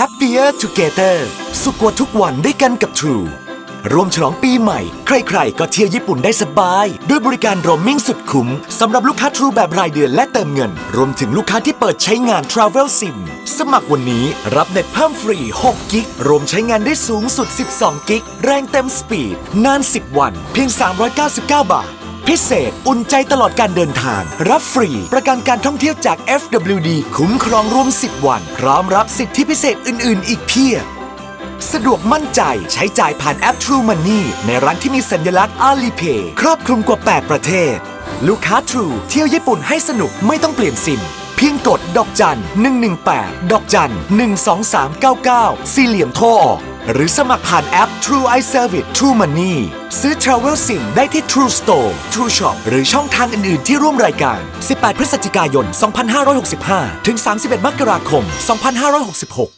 Happier Together สุขกว่าทุกวันด้วยกันกับ True ร่วมฉลองปีใหม่ ใครๆ ก็เที่ยวญี่ปุ่นได้สบาย ด้วยบริการโรมมิ่งสุดคุ้มสำหรับลูกค้า True แบบรายเดือนและเติมเงิน รวมถึงลูกค้าที่เปิดใช้งาน Travel SIM สมัครวันนี้รับเน็ตเพิ่มฟรี 6 กิกรวมใช้งานได้สูงสุด 12 กิกแรงเต็มสปีดนาน 10 วัน เพียง 399 บาท พิเศษ อุ่นใจตลอดการเดินทาง รับฟรี ประกันการท่องเที่ยวจาก FWD คุ้มครองรวม 10 วัน พร้อมรับสิทธิพิเศษอื่น ๆ อีกเพียบสะดวกมั่นใจใช้จ่ายผ่านแอป True Money ในร้านที่มีสัญลักษณ์ Alipay ครอบคลุมกว่า 8 ประเทศ ลูกค้า True เที่ยวญี่ปุ่นให้สนุกไม่ต้องเปลี่ยนซิม เพียงกดดอกจัน 118 ดอกจัน 12399 สี่เหลี่ยมโทรออก หรือสมัครผ่านแอป True iService True Money ซื้อ Travel SIM ได้ที่ True Store True Shop หรือช่องทางอื่น ๆ ที่ร่วมรายการ 18 พฤศจิกายน 2565 ถึง 31 มกราคม 2566